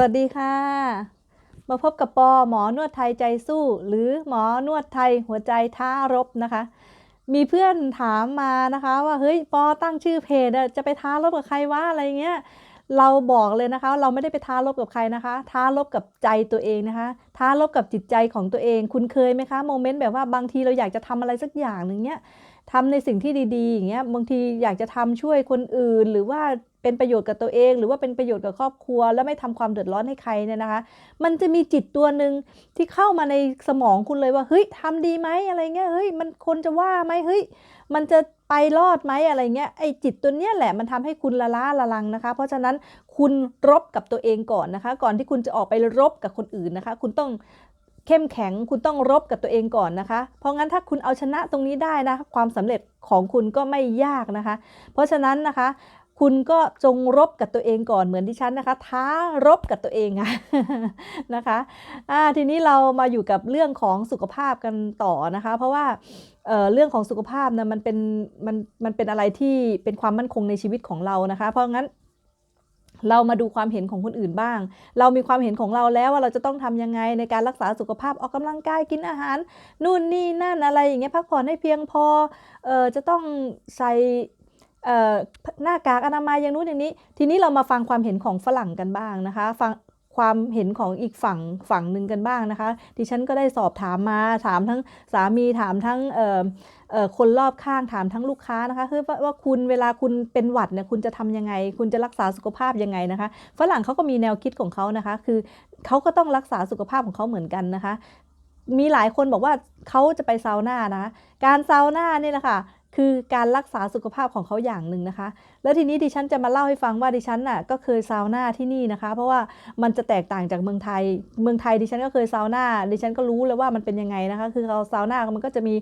วัสดีค่ะ มาพบกับปอหมอนวดไทยใจสู้ หรือหมอนวดไทยหัวใจท้ารบนะคะ มีเพื่อนถามมานะคะว่าเฮ้ยปอตั้งชื่อเพจจะไปท้ารบกับใครวะอะไรเงี้ยเราบอกเลยนะคะ เราไม่ได้ไปท้ารบกับใครนะคะ ท้ารบกับใจตัวเองนะคะ ท้ารบกับจิตใจของตัวเอง คุณเคยไหมคะโมเมนต์แบบว่าบางทีเราอยากจะทำอะไรสักอย่างหนึ่งเนี้ย ทำในสิ่งที่ดีๆอย่างเงี้ยบางทีอยากจะทำช่วยคนอื่น หรือว่าเป็นประโยชน์กับตัวเอง หรือว่าเป็นประโยชน์กับครอบครัว แล้วไม่ทำความเดือดร้อนให้ใครเนี่ยนะคะ มันจะมีจิตตัวหนึ่งที่เข้ามาในสมองคุณเลยว่าเฮ้ยทำดีไหมอะไรเงี้ยเฮ้ยมันคนจะว่าไหมเฮ้ยมันจะไปรอดไหมอะไรเงี้ยไอ้จิตตัวเนี้ยแหละมันทำให้คุณละล้าละลังนะคะ เพราะฉะนั้นคุณรบกับตัวเองก่อนนะคะ ก่อนที่คุณจะออกไปรบกับคนอื่นนะคะ คุณต้อง เข้มแข็งคุณต้องรบกับตัวเองก่อนนะคะ เพราะงั้นถ้าคุณเอาชนะตรงนี้ได้นะความสำเร็จของคุณก็ไม่ยากนะคะ เพราะฉะนั้นนะคะ คุณก็จงรบกับตัวเองก่อนเหมือนดิฉันนะคะ ท้ารบกับตัวเองอะนะคะอ่าทีนี้เรามาอยู่กับเรื่องของสุขภาพกันต่อนะคะ เพราะว่าเเรื่องของสุขภาพนะมันเป็นมันมันเป็นอะไรที่เป็นความมั่นคงในชีวิตของเรานะคะ เพราะงั้น เรามาดูความเห็นของคนอื่นบ้าง เรามีความเห็นของเราแล้วว่าเราจะต้องทำยังไงในการรักษาสุขภาพออกกำลังกายกินอาหาร นู่นนี่นั่นอะไรอย่างเงี้ยพักผ่อนให้เพียงพอเออจะต้องใส่เออหน้ากากอนามัยอย่างนู้นอย่างนี้ ทีนี้เรามาฟังความเห็นของฝรั่งกันบ้างนะคะ ฟัง ความเห็นของอีกฝั่งฝั่งหนึ่งกันบ้างนะคะ ดิฉันก็ได้สอบถามมาถามทั้งสามีถามทั้งคนรอบข้างถามทั้งลูกค้านะคะคือว่าคุณเวลาคุณเป็นหวัดเนี่ยคุณจะทำยังไง คุณจะรักษาสุขภาพยังไงนะคะ ฝรั่งเขาก็มีแนวคิดของเขานะคะ คือเขาก็ต้องรักษาสุขภาพของเขาเหมือนกันนะคะ มีหลายคนบอกว่าเขาจะไปซาวน่านะ การซาวน่านี่แหละค่ะ คือการรักษาสุขภาพของเขาอย่างหนึ่งนะคะ แล้วทีนี้ดิฉันจะมาเล่าให้ฟังว่าดิฉันน่ะก็เคยซาวน่าที่นี่นะคะ เพราะว่ามันจะแตกต่างจากเมืองไทย เมืองไทยดิฉันก็เคยซาวน่าดิฉันก็รู้เลยว่ามันเป็นยังไงนะคะ คือเราซาวน่ามันก็จะมี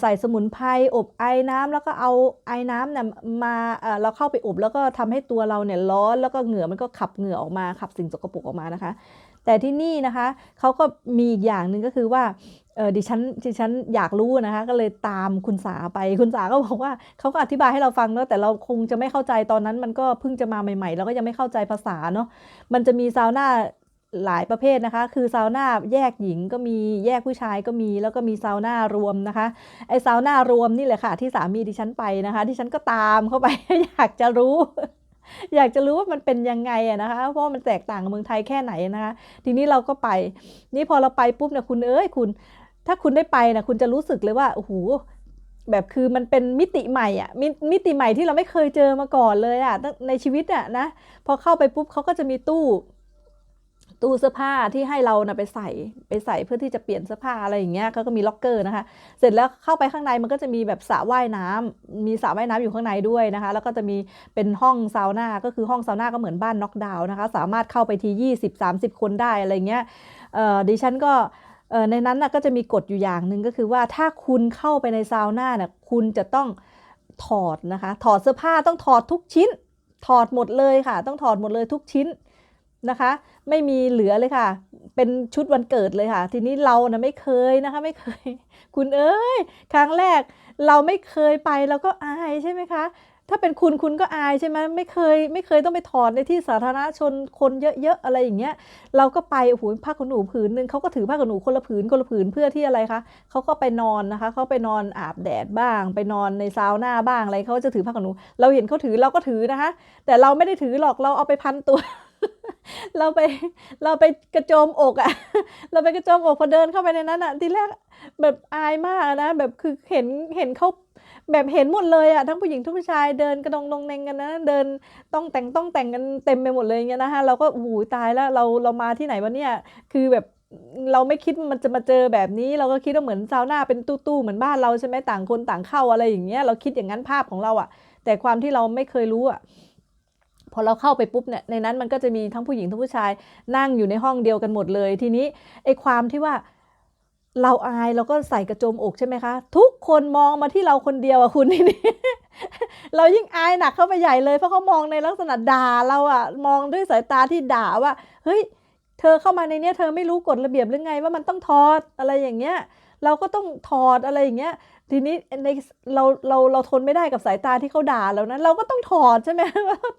ใส่สมุนไพรอบไอ้น้ำแล้วก็เอาไอ้น้ำเนี่ยมาเอ่อเราเข้าไปอบแล้วก็ทำให้ตัวเราเนี่ยร้อนแล้วก็เหงื่อมันก็ขับเหงื่อออกมาขับสิ่งสกปรกออกมานะคะ แต่ที่นี่นะคะเขาก็มีอีกอย่างหนึ่งก็คือว่า เออดิฉันดิฉันอยากรู้นะคะ ก็เลยตามคุณสาไปคุณสาก็บอกว่าเขาก็อธิบายให้เราฟังเนาะแต่เราคงจะไม่เข้าใจตอนนั้นมันก็เพิ่งจะมาใหม่ๆเราก็ยังไม่เข้าใจภาษาเนาะมันจะมีซาวน่าหลายประเภทนะคะ คือซาวน่าแยกหญิงก็มีแยกผู้ชายก็มีแล้วก็มีซาวน่ารวมนะคะไอซาวน่ารวมนี่แหละค่ะ ที่สามีดิฉันไปนะคะดิฉันก็ตามเข้าไปอยากจะรู้อยากจะรู้ว่ามันเป็นยังไงอะนะคะ เพราะมันแตกต่างกับเมืองไทยแค่ไหนนะคะ ทีนี้เราก็ไป นี่พอเราไปปุ๊บเนี่ยคุณเอ้ยคุณ ถ้าคุณได้ไปนะคุณจะรู้สึกเลยว่าโอ้โหแบบคือมันเป็นมิติใหม่อะมิมิติใหม่ที่เราไม่เคยเจอมาก่อนเลยอะในชีวิตอะนะพอเข้าไปปุ๊บเขาก็จะมีตู้ ตู้เสื้อผ้าที่ให้เรานะไปใส่ไปใส่เพื่อที่จะเปลี่ยนเสื้อผ้าอะไรอย่างเงี้ยเขาก็มีล็อกเกอร์นะคะ เสร็จแล้วเข้าไปข้างในมันก็จะมีแบบสระว่ายน้ำมีสระว่ายน้ำอยู่ข้างในด้วยนะคะ แล้วก็จะมีเป็นห้องซาวน่าก็คือห้องซาวน่าก็เหมือนบ้านน็อกดาวน์นะคะ สามารถเข้าไปที20-30 คนได้อะไรเงี้ยเอ่อดิฉันก็ ในนั้นนะก็จะมีกฎอยู่อย่างหนึ่งก็คือว่าถ้าคุณเข้าไปในซาวน่านี่ยคุณจะต้องถอดนะคะ ถอดเสื้อผ้าต้องถอดทุกชิ้น ถอดหมดเลยค่ะ ต้องถอดหมดเลยทุกชิ้นนะคะ ไม่มีเหลือเลยค่ะ เป็นชุดวันเกิดเลยค่ะ ทีนี้เรานะไม่เคยนะคะไม่เคย คุณเอ้ย ครั้งแรกเราไม่เคยไปเราก็อายใช่ไหมคะ ถ้าเป็นคุณคุณก็อายใช่ไหมไม่เคยไม่เคยต้องไปถอดในที่สาธารณชนคนเยอะๆอะไรอย่างเงี้ย เราก็ไปโอ้โหผ้าขนหนูผืนหนึ่งเขาก็ถือผ้าขนหนูคนละผืนคนละผืนเพื่อที่อะไรคะเขาก็ไปนอนนะคะเขาไปนอนอาบแดดบ้าง ไปนอนในซาวน่าบ้างอะไรเขาจะถือผ้าขนหนู เราเห็นเขาถือเราก็ถือนะคะ แต่เราไม่ได้ถือหรอกเราเอาไปพันตัว เราไปเราไปกระโจมอกอะเราไปกระโจมอกพอเดินเข้าไปในนั้นอะทีแรกแบบอายมากนะ แบบคือเห็นเห็นเขาแบบเห็นหมดเลยอะทั้งผู้หญิงทั้งผู้ชายเดินกระดองดองแดงกันนะ เดินต้องแต่งต้องแต่งกันเต็มไปหมดเลยอย่างเงี้ยนะคะเราก็โอ้โหตายแล้วเราเรามาที่ไหนวะเนี่ยคือแบบเราไม่คิดมันจะมาเจอแบบนี้ เราก็คิดว่าเหมือนซาวน่าเป็นตู้ๆเหมือนบ้านเราใช่ไหมต่างคนต่างเข้าอะไรอย่างเงี้ยเราคิดอย่างนั้นภาพของเราอะแต่ความที่เราไม่เคยรู้อะ พอเราเข้าไปปุ๊บเนี่ยในนั้นมันก็จะมีทั้งผู้หญิงทั้งผู้ชายนั่งอยู่ในห้องเดียวกันหมดเลย ทีนี้ไอ้ความที่ว่าเราอายเราก็ใส่กระโจมอกใช่ไหมคะ ทุกคนมองมาที่เราคนเดียวอะคุณนี้เรายิ่งอายหนักเข้าไปใหญ่เลยเพราะเขามองในลักษณะด่าเราอะมองด้วยสายตาที่ด่าว่า เฮ้ย เธอเข้ามาในเนี้ยเธอไม่รู้กฎระเบียบหรือไงว่ามันต้องถอดอะไรอย่างเงี้ย เราก็ต้องถอดอะไรอย่างเงี้ยทีนี้ในเราเราเราทนไม่ได้กับสายตาที่เขาด่าแล้วนะเราก็ต้องถอดใช่ไหม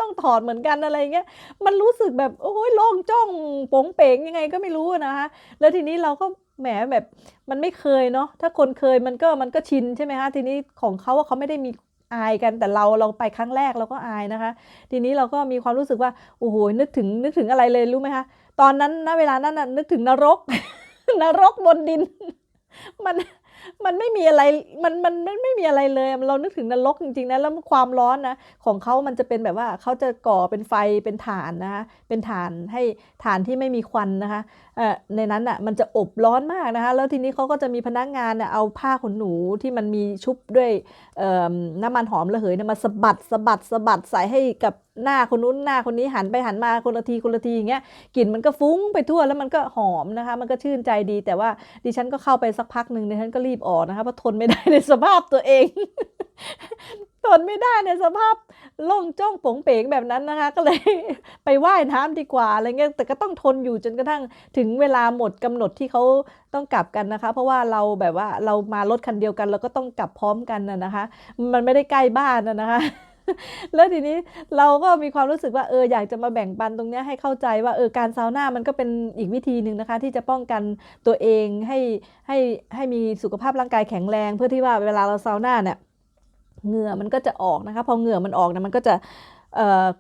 ต้องถอดเหมือนกันอะไรเงี้ยมันรู้สึกแบบโอ้ยโล่งจ้องโป๋งเป๋งยังไงก็ไม่รู้นะคะแล้วทีนี้เราก็แหมแบบมันไม่เคยเนาะถ้าคนเคยมันก็มันก็ชินใช่ไหมคะทีนี้ของเขาอะเขาไม่ได้มีอายกันแต่เราเราไปครั้งแรกเราก็อายนะคะ ทีนี้เราก็มีความรู้สึกว่าโอ้โหนึกถึงนึกถึงอะไรเลยรู้ไหมคะตอนนั้นณเวลานั้นน่ะนึกถึงนรกนรกบนดิน มัน มันไม่มีอะไรมันมันมันไม่มีอะไรเลยเรานึกถึงนรกจริงๆนะแล้วความร้อนนะของเขามันจะเป็นแบบว่าเขาจะก่อเป็นไฟเป็นถ่านนะคะเป็นถ่านให้ถ่านที่ไม่มีควันนะคะเอ่อในนั้นอะมันจะอบร้อนมากนะคะแล้วทีนี้เขาก็จะมีพนักงานเนี่ยเอาผ้าขนหนูที่มันมีชุบด้วยน้ำมันหอมระเหยเนี่ยมาสะบัดสะบัดสะบัดใส่ให้กับหน้าคนนู้นหน้าคนนี้หันไปหันมาคนละทีคนละทีอย่างเงี้ยกลิ่นมันก็ฟุ้งไปทั่วแล้วมันก็หอมนะคะ มันก็ชื่นใจดี แต่ว่าดิฉันก็เข้าไปสักพักหนึ่งดิฉันก็รีบออกนะคะเพราะทนไม่ได้ในสภาพตัวเอง ทนไม่ได้ในสภาพล่งจ้องผงเป๋งแบบนั้นนะคะ ก็เลยไปว่ายน้ำดีกว่าอะไรเงี้ยแต่ก็ต้องทนอยู่จนกระทั่งถึงเวลาหมดกำหนดที่เขาต้องกลับกันนะคะ เพราะว่าเราแบบว่าเรามารถคันเดียวกัน เราก็ต้องกลับพร้อมกันนะนะคะ มันไม่ได้ใกล้บ้านนะนะคะ แล้วทีนี้เราก็มีความรู้สึกว่าเอออยากจะมาแบ่งปันตรงนี้ให้เข้าใจว่าเออการซาวน่ามันก็เป็นอีกวิธีหนึ่งนะคะ ที่จะป้องกันตัวเองให้ให้ให้มีสุขภาพร่างกายแข็งแรง เพื่อที่ว่าเวลาเราซาวน่าเนี่ยเหงื่อมันก็จะออกนะคะ พอเหงื่อมันออกเนี่ยมันก็จะ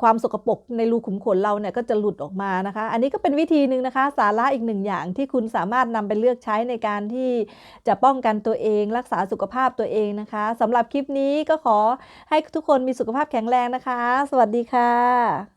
ความสกปรกในรูขุมขนเราเนี่ยก็จะหลุดออกมานะคะ อันนี้ก็เป็นวิธีหนึ่งนะคะ สาระอีกหนึ่งอย่างที่คุณสามารถนำไปเลือกใช้ในการที่จะป้องกันตัวเอง รักษาสุขภาพตัวเองนะคะสำหรับคลิปนี้ก็ขอให้ทุกคนมีสุขภาพแข็งแรงนะคะ สวัสดีค่ะ